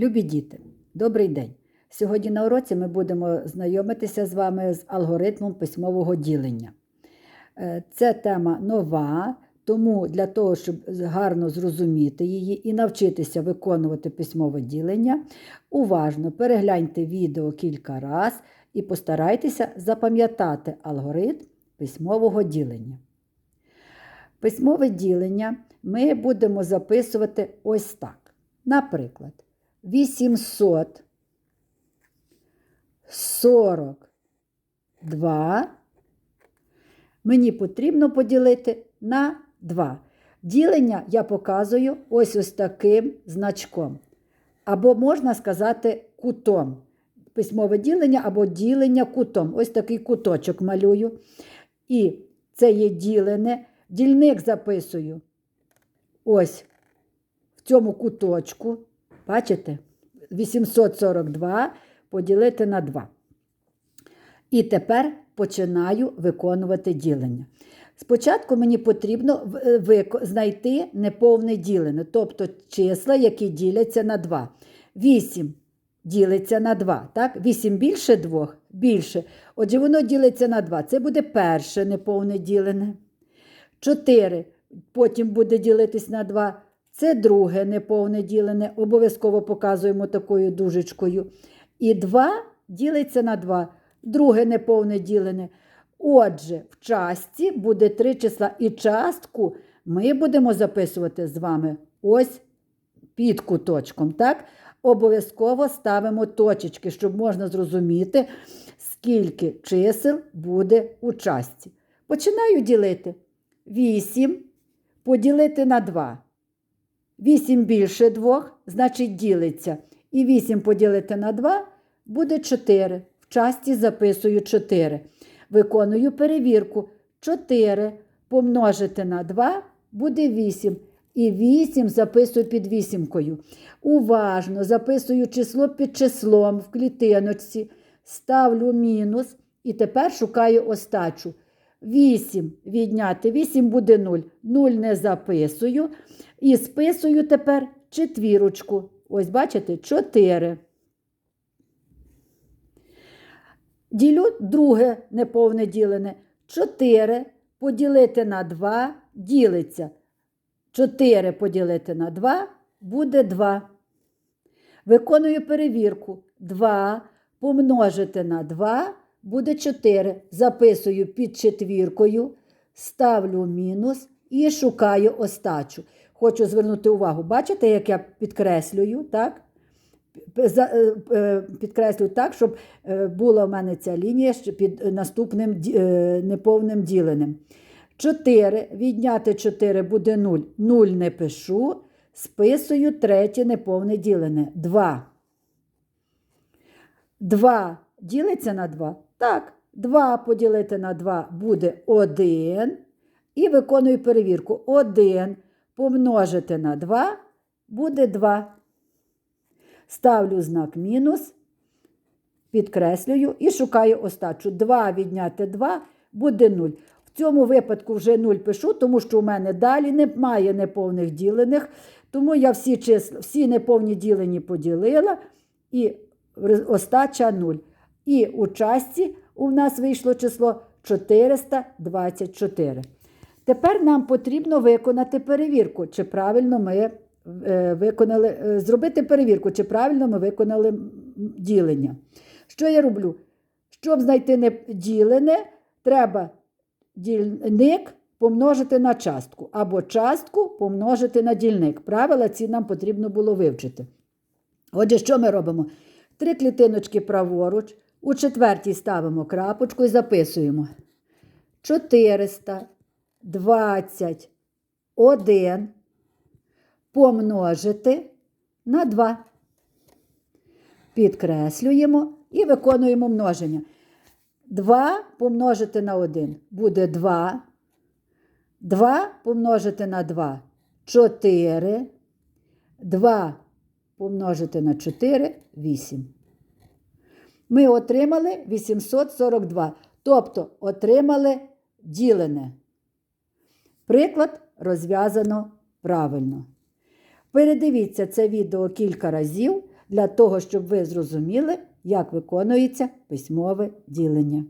Любі діти, добрий день! Сьогодні на уроці ми будемо знайомитися з вами з алгоритмом письмового ділення. Е, Це тема нова, тому для того, щоб гарно зрозуміти її і навчитися виконувати письмове ділення, уважно перегляньте відео кілька разів і постарайтеся запам'ятати алгоритм письмового ділення. Письмове ділення ми будемо записувати ось так. Наприклад, 842 мені потрібно поділити на 2. Ділення я показую ось ось таким значком. Або можна сказати кутом. Письмове ділення або ділення кутом. Ось такий куточок малюю. І це є ділене. Дільник записую ось в цьому куточку. Бачите? 842 поділити на 2. І тепер починаю виконувати ділення. Спочатку мені потрібно знайти неповне ділене, тобто числа, які діляться на 2. 8 ділиться на 2. Так? 8 більше 2? Більше. Отже, воно ділиться на 2. Це буде перше неповне ділене. 4 потім буде ділитись на 2. Це друге неповне ділене. Обов'язково показуємо такою дужечкою. І 2 ділиться на 2. Друге неповне ділене. Отже, в частці буде три числа. І частку ми будемо записувати з вами ось під куточком. Так? Обов'язково ставимо точечки, щоб можна зрозуміти, скільки чисел буде у частці. Починаю ділити. 8 поділити на 2. 8 більше 2, значить ділиться. І 8 поділити на 2 буде 4. В часті записую 4. Виконую перевірку. 4 помножити на 2 буде 8. І 8 записую під вісімкою. Уважно записую число під числом в клітиночці, ставлю мінус і тепер шукаю остачу. 8 відняти 8 буде 0. 0 не записую. І списую тепер четвірочку. Ось бачите, 4. Ділю друге неповне ділене. 4 поділити на 2 ділиться. 4 поділити на 2 буде 2. Виконую перевірку. 2 помножити на 2 буде 4. Записую під четвіркою, ставлю мінус і шукаю остачу. Хочу звернути увагу. Бачите, як я підкреслюю, так? Е, е, Підкреслюю так, щоб е, була в мене ця лінія під наступним неповним діленим. 4 відняти 4 буде 0. 0 не пишу. Списую третє неповне ділене. 2. 2 ділиться на 2. Так, 2 поділити на 2 буде 1. І виконую перевірку. 1 помножити на 2 буде 2. Ставлю знак мінус, підкреслюю і шукаю остачу. 2 відняти 2 буде 0. В цьому випадку вже 0 пишу, тому що у мене далі немає неповних ділених. Тому я всі числа, всі неповні ділені поділила, і остача 0. І у частці у нас вийшло число 424. Тепер нам потрібно виконати перевірку, чи правильно ми е, виконали, е, зробити перевірку, чи правильно ми виконали ділення. Що я роблю? Щоб знайти неділене, треба дільник помножити на частку, або частку помножити на дільник. Правила ці нам потрібно було вивчити. Отже, що ми робимо? Три клітиночки праворуч, у четвертій ставимо крапочку і записуємо. 421 помножити на 2. Підкреслюємо і виконуємо множення. 2 помножити на 1 буде 2. 2 помножити на 2 4. 2 помножити на 4 8. Ми отримали 842. Тобто отримали ділене. Приклад розв'язано правильно. Передивіться це відео кілька разів. для того, щоб ви зрозуміли, як виконується письмове ділення.